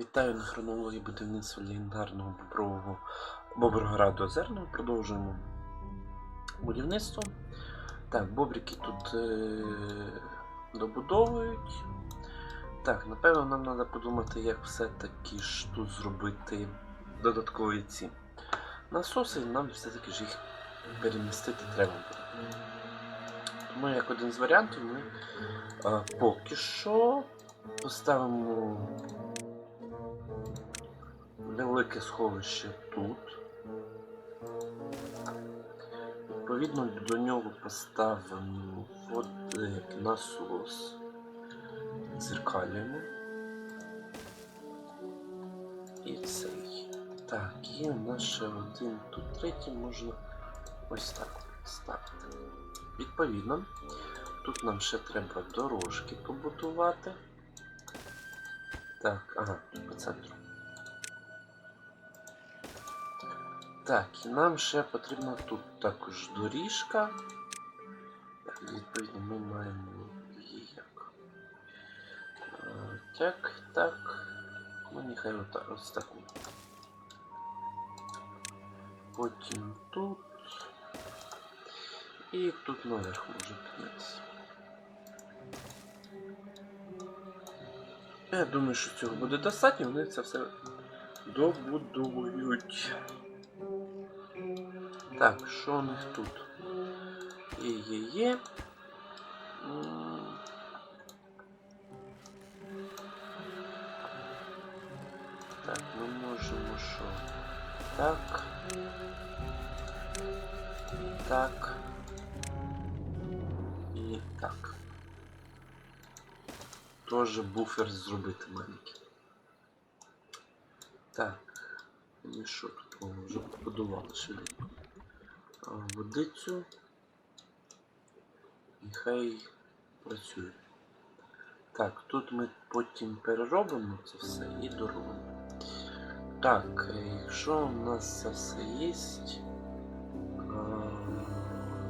Вітаю на хронології будівництва легендарного бобрового Боброграду Озерного. Продовжуємо будівництво. Так, бобрики тут е- добудовують. Так, напевно, нам треба подумати, як все-таки ж тут зробити додаткові ці насоси, і нам все-таки ж їх перемістити треба буде. Тому як один з варіантів ми е, поки що поставимо велике сховище тут. Відповідно до нього поставимо е, насос. Дзеркалюємо. І цей. Так, є ще один, тут третій можна ось так ставити. Відповідно, тут нам ще треба дорожки побудувати. Так, ага, тут по центру. Так, і нам ще потрібна тут також доріжка. Відповідно, ми маємо її як. Е, Так, так. Ну, нехай ота- ось таку. Потім тут. І тут наверх може піднятися. Я думаю, що цього буде достатньо, вони це все добудують. Так, що у них тут? Є, є, є. М. Так, ми можемо що? Так. Так. І так. Тоже буфер зробити маленький. Так. І що тут? О, вже побудували швиденько. Водицю. І хай працює. Так, тут ми потім переробимо це все і доробимо. Так, е, якщо у нас це все є,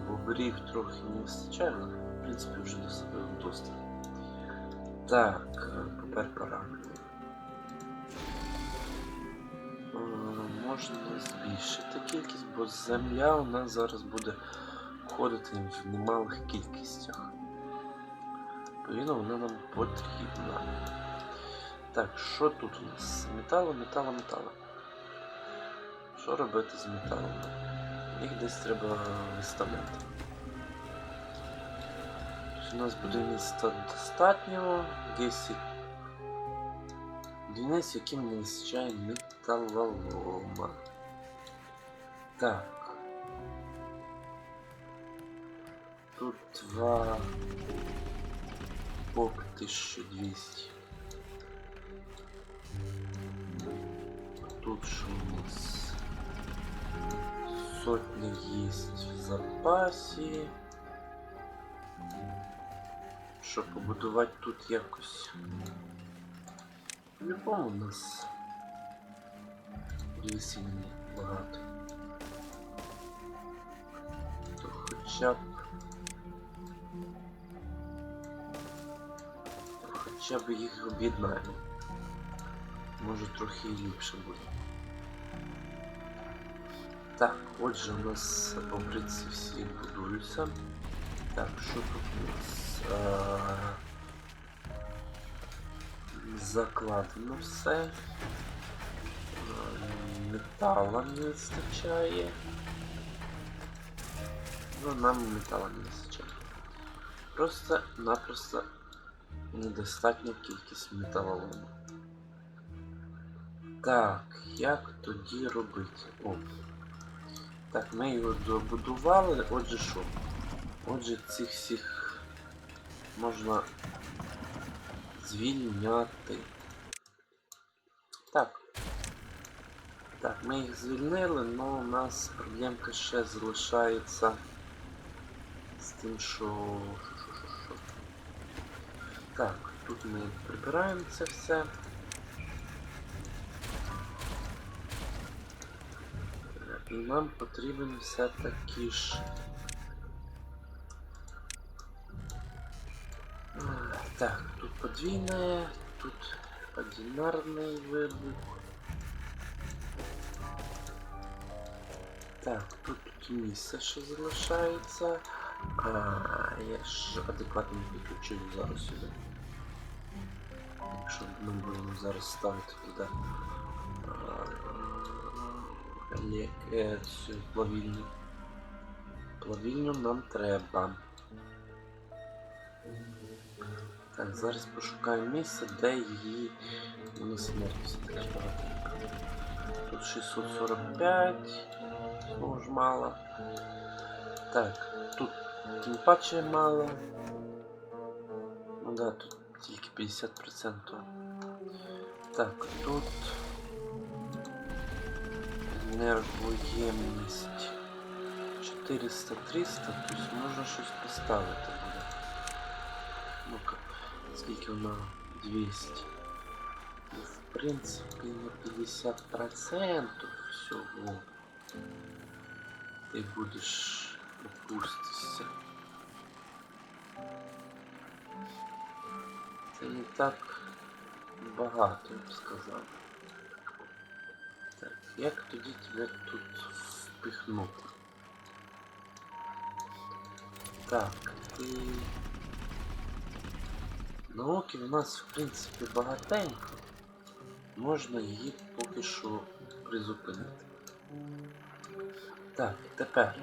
бобрів трохи не вистачає, але в принципі вже дос- досить. Так, е, тепер пора. Можна збільшити кількість, бо земля у нас зараз буде входити в немалих кількостях. Відповідно, вона нам потрібна. Так, що тут у нас? Металу, металу, металу. Що робити з металом? Їх десь треба виставляти. У нас буде місця достатньо 10 одиниць, яким не вистачає металолома. Так. Тут два по 1200. Тут що у нас сотня есть в запасі. Щоб побудувати тут якось. По-любому у нас сильно багато. То хоча б. Хоча б їх об'єднаємо. Може трохи ліпше буде. Так, отже, у нас бобриці всі будуються. Так, що тут у нас? А... Закладено все. А, Метала не вистачає. Ну, нам метала не вистачає. Просто-напросто недостатня кількість металолому. Так, як тоді робити? О. Так, ми його добудували. Отже що? Отже, цих всіх можна звільняти. Так. Так, ми їх звільнили, але у нас проблемка ще залишається з тим, що. що, що, що. Так, тут ми прибираємо це все. І нам потрібен все-таки ж. Так, тут подвійне, тут Одинарний вибух. Так, тут місце ще залишається. А, я ж адекватно не підключив зараз сюди. Якщо ми будемо зараз ставити туди цю плавільню. Плавільню нам треба. Так, зараз пошукаємо місце, де її не смертність. Тут 645, знову ж мало. Так, тут тим паче мало. Ну да, тут тільки 50%. Так, тут енергоємність 400-300, тобто можна щось поставити буде. Ну-ка, скільки вона 200. Ну, в принципі, на 50% всього Ти будеш опуститися. Це не так багато, я б сказав. Так, як тоді тебе тут впихнути? Так, ти... Науки в нас, в принципі, багатенько. Можна її поки що призупинити. Так, тепер.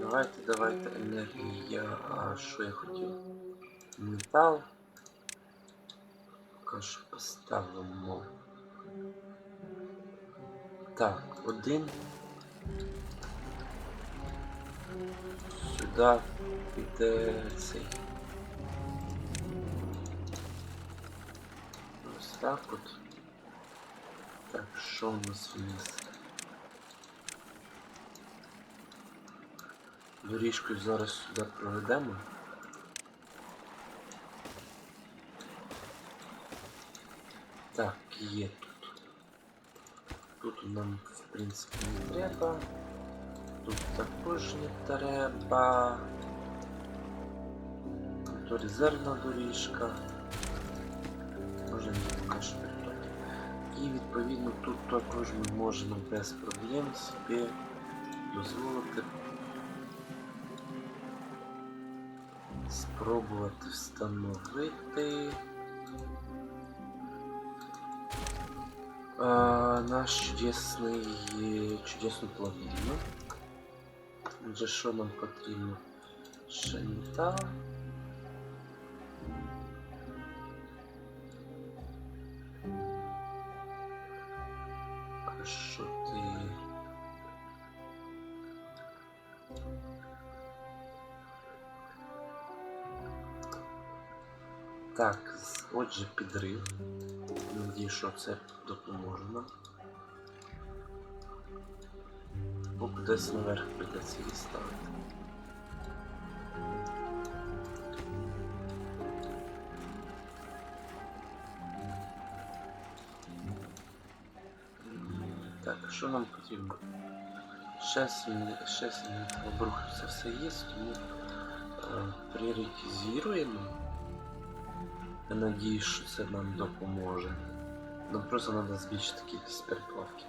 Давайте, давайте енергія. А що я хотів? Метал. Поки що поставимо. Так, один. Сюди піде цей. Ось так от. Так, що у нас вниз? Доріжкою зараз сюди проведемо. Так, є тут. Тут нам, в принципі, не треба. Тут також не треба. Тут резервна доріжка. Може не поки що передати. І відповідно тут також ми можемо без проблем собі дозволити спробувати встановити а, наш чудесний чудесну плавільну. Отже, що нам потрібно? Ще з- підрив. Надію, що це допоможе нам. Бо кудись наверх прийдеться ставити. Так, що нам потрібно? Ще сильний, ще сильний обрух, це все є, тому е, пріоритизуємо. Я надіюсь, що це нам допоможе. Нам просто треба збільшити кількість переплавки.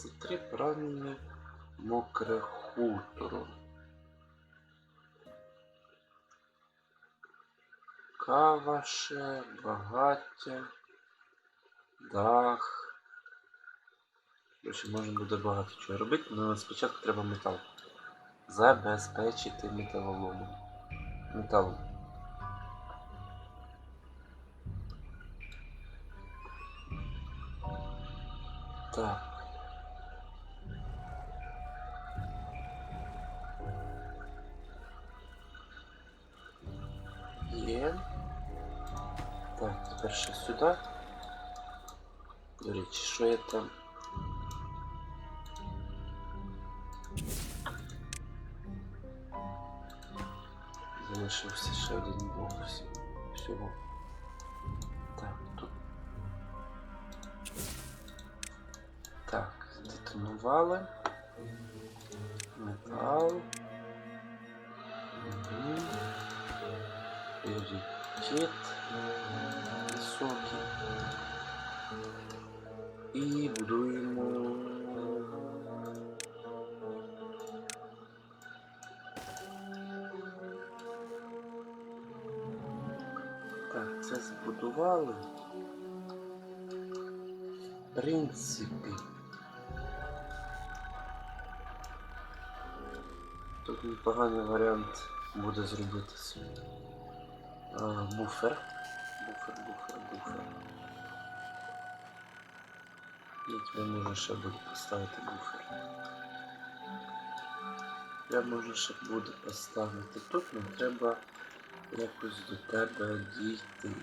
23 правильно мокре хуторо. Кава ще, багаття, дах. Короче, можна буде багато чого робити, але спочатку треба метал. Забезпечити металоломом. Металом. Так. Ще сюди. До речі, що я там? Залишився ще один блок всього. Так, тут. Так, здетонували. Метал. Мгм. Раритет. І будуємо. Так, це збудували. В принципі. Тут непоганий варіант буде зробити. Буфер. Буфер, буфер, буфер. Тебе можу ще буде поставити буфер. Я можу ще буде поставити тут, але треба якось до тебе дійти.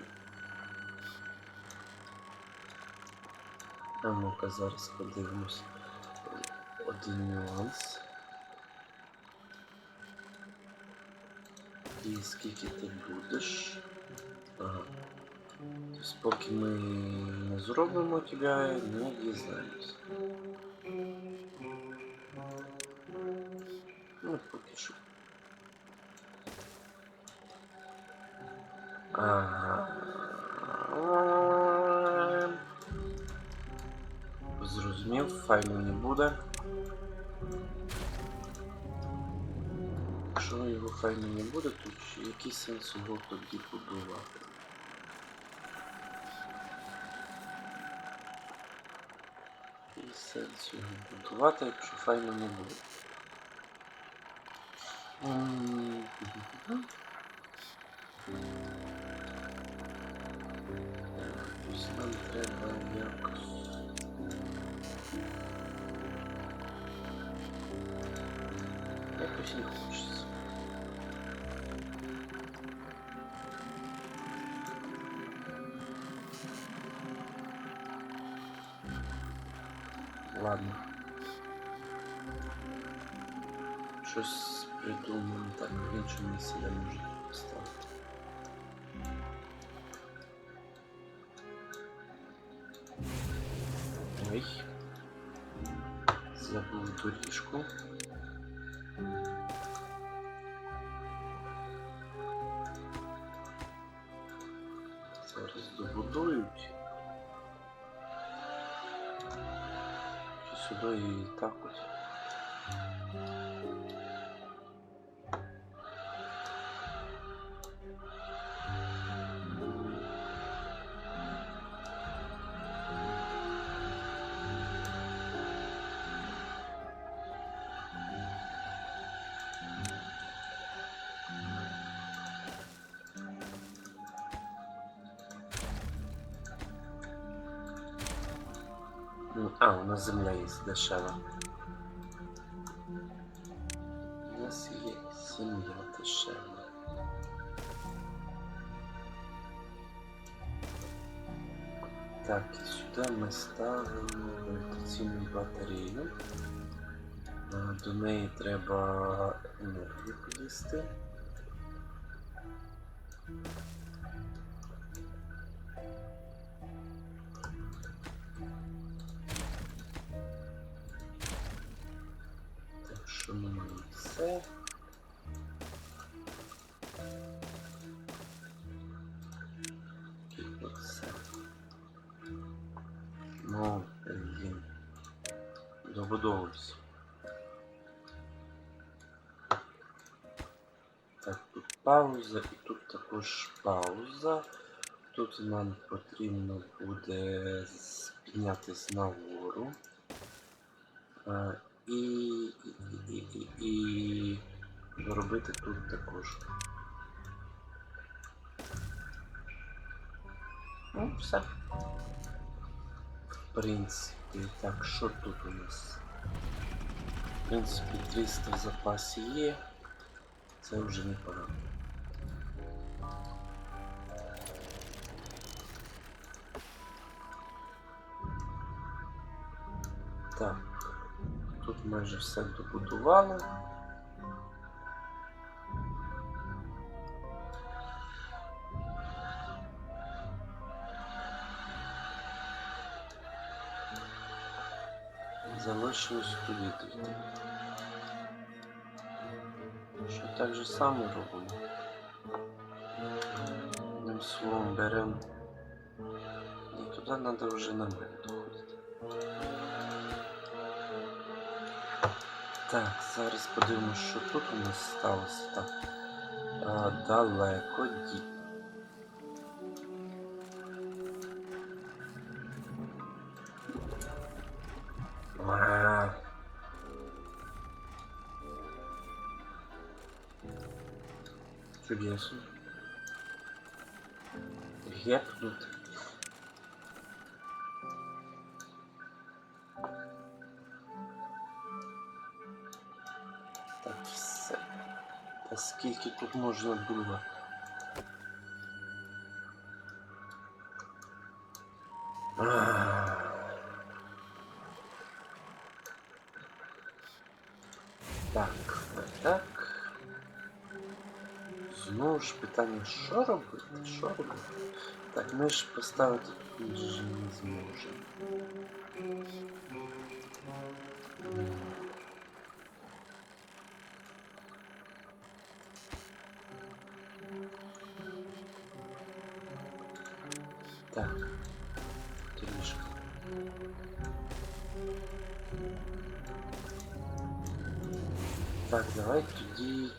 А ну-ка зараз подивимось один нюанс. І скільки ти будеш? Ага. Тобто, поки ми не зробимо тебе, не дізнаємося. Ну, поки що. Ага. Зрозумів, файлу не буде. Якщо його файлу не буде, то чи який сенс його тоді будувати? Будувати, якщо файлу не буде? Тобто нам треба якось. Якось не хочеться. Ладно. Щось придумаємо так в іншому місці, може поставити. А, у нас земля є дешева. У нас є земля дешева. Так, і сюди ми ставимо гравітаційну батарею. До неї треба енергію підвести. Так що ми маємо все. Все. Ну, блін. Добудовуюсь. Так, тут пауза і тут також пауза. Тут нам потрібно буде піднятись нагору і, і, і, і, робити тут також. Ну, все. В принципі, так, що тут у нас? В принципі, 300 в запасі є. Це вже не пора. Так. Майже все добудували. Залишилось дійти. Що так же само робимо? Одним словом беремо. І туди треба вже на Так, зараз подивимось, що тут у нас сталося. Так. А, далеко ді. А. Чудесно. Гепнуть. Скільки тут можна було? Так, так. Знову ж питання, що робити? Що робити? Так, ми ж поставити тут не зможемо.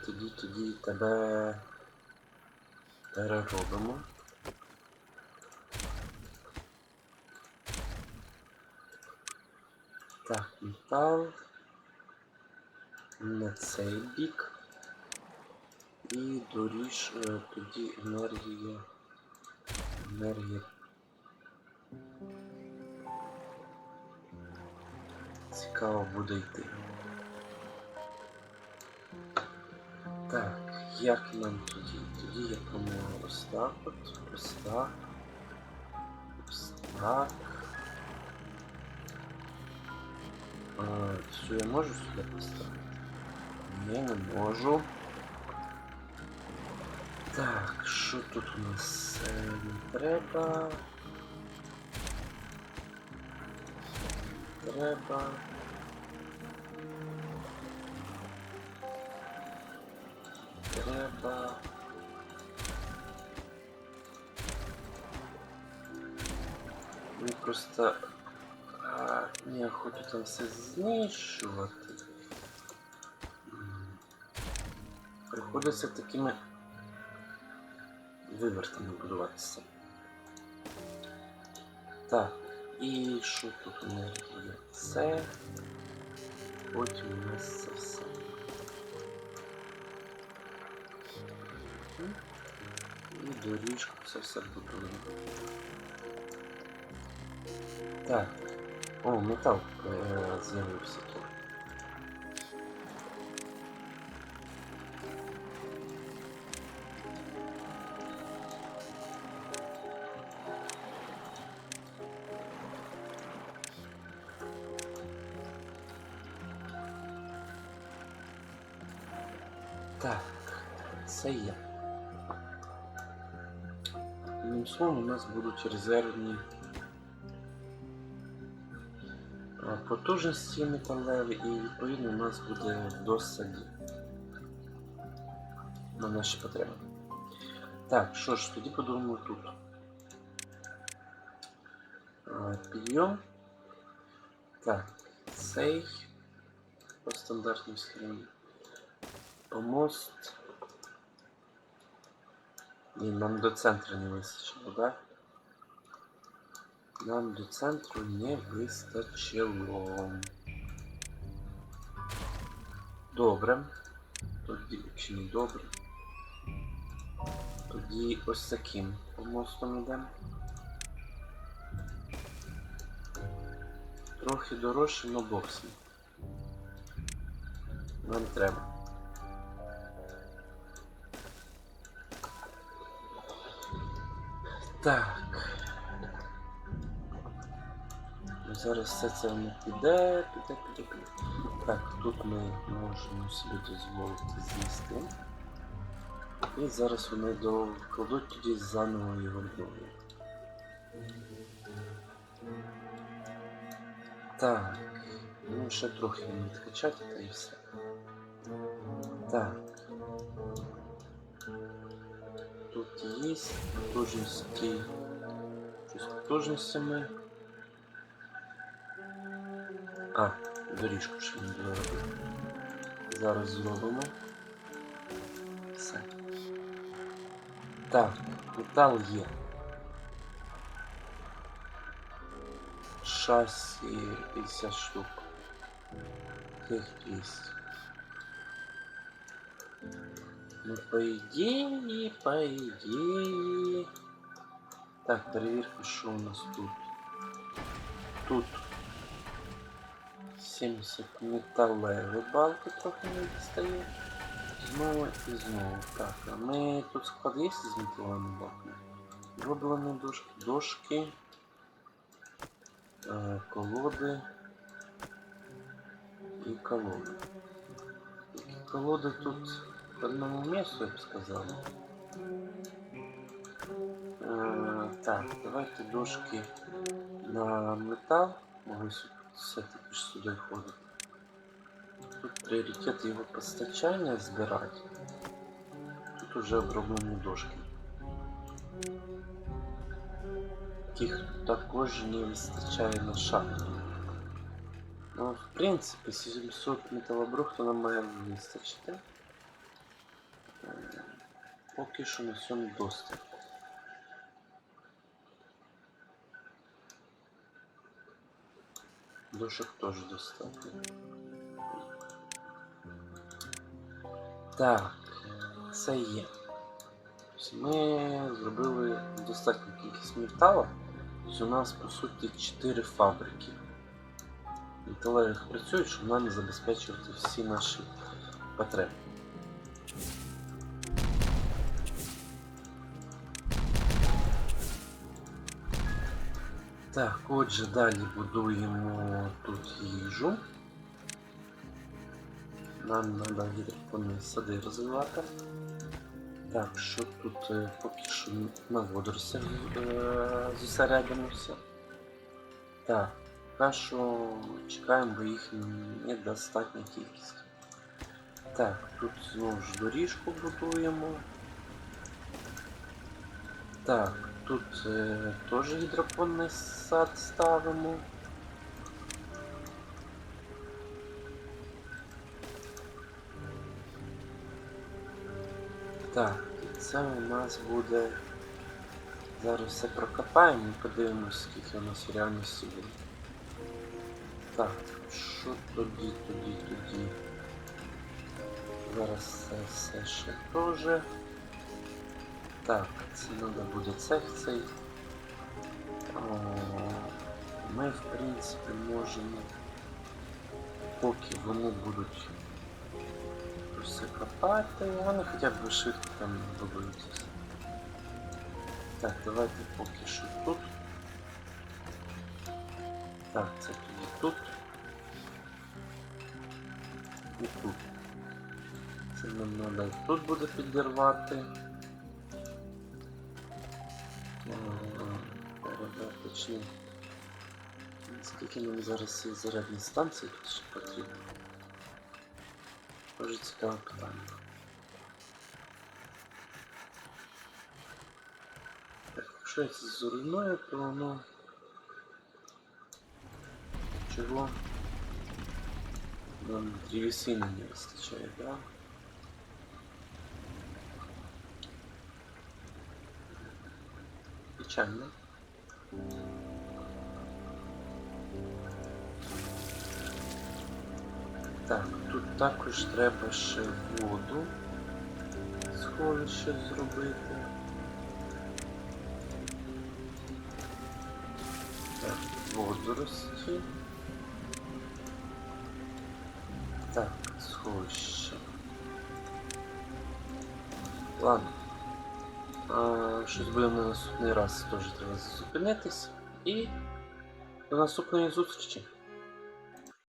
Тоді, тоді, тебе переробимо. Так, метал. На цей бік. І доріж е, тоді енергія. Енергія. Цікаво буде йти. Так, як нам тоді? Тоді я помилу ось так от, ось так. Так. А, цю я можу сюди поставити? Ні, не можу. Так, що тут у нас Е, не треба? Треба. Треба. Мені просто а, неохоту там все знищувати. Приходиться такими вивертами будуватися. Так, і що тут у енергія? Це. Потім у нас це все. І доріжку це все будуємо. Так. О, метал е, з'явився тут. Так, це є. Одним словом, у нас будуть резервні а, потужності металеві і відповідно у нас буде досить на наші потреби. Так, що ж, тоді подумаємо тут. А, Підйом. Так, цей по стандартній схемі. Помост. Ні, нам до центру не вистачило, да? Нам до центру не вистачило. Добре. Тоді чи не добре. Тоді ось таким помостом йдемо. Трохи дорожче, но боксом. Нам треба. Так. зараз все це воно піде, піде, піде, піде. Так, тут ми можемо собі дозволити з'їсти. І зараз вони докладуть тоді заново його вдома. Так, ну ще трохи відкачати та і все. Так. Тут є потужності. Що з потужностями. А, доріжку ще не було робити. Зараз зробимо. Все. Так, метал є. Шасі 50 штук. Тих 200. Ну, по идее, по идее... Так, проверка, что у нас тут. Тут 70 металеві балки трохи не дістає. Знову і знову. Так, а ми тут склад є з металевими балками? Зроблені дошки, дошки, колоди і колоди. Такі колоди тут по одному місцю, я б сказав. Е, так, давайте дошки на метал. Могли сю- все-таки ж сюди входити. Тут пріоритет його постачання збирати. Тут уже оброблені дошки. Тих також не вистачає на шахту. Ну, в принципі, 700 металобрухту нам має вистачити. Поки що на всьому достатньо. Дошок теж достатньо. Так, це є. Ми зробили достатню кількість металу. У нас по суті 4 фабрики. Металевих працюють, щоб нам забезпечувати всі наші потреби. Так, отже, далі будуємо тут їжу. Нам треба гідропонні сади розвивати. Так, що тут е, поки що на водоростях е, зосередимося. Так, поки що чекаємо, бо їх недостатня кількість. Так, тут знову ж доріжку будуємо. Так, тут е, теж гідропонний сад ставимо. Так, це у нас буде. Зараз все прокопаємо і подивимось, скільки у нас в реальності. Так, що тоді, тоді, тоді. Зараз це все ще теж. Так, це треба буде цех цей. Ми, в принципі, можемо, поки вони будуть все копати, вони хоча б швидко там добуються. Так, давайте поки що тут. Так, це тоді тут. І тут. Це нам треба тут буде підірвати. Точні. Скільки нам зараз цієї зарядної станції тут ще потрібно? Дуже цікаве питання. Так, якщо я це зруйную, то воно... Чого? Нам древесини не вистачає, да? Печально. Так, тут також треба ще воду сховище зробити. Так, водорості. Так, сховище. Ладно. Щось будемо на наступний раз теж треба зупинитись і До наступної зустрічі.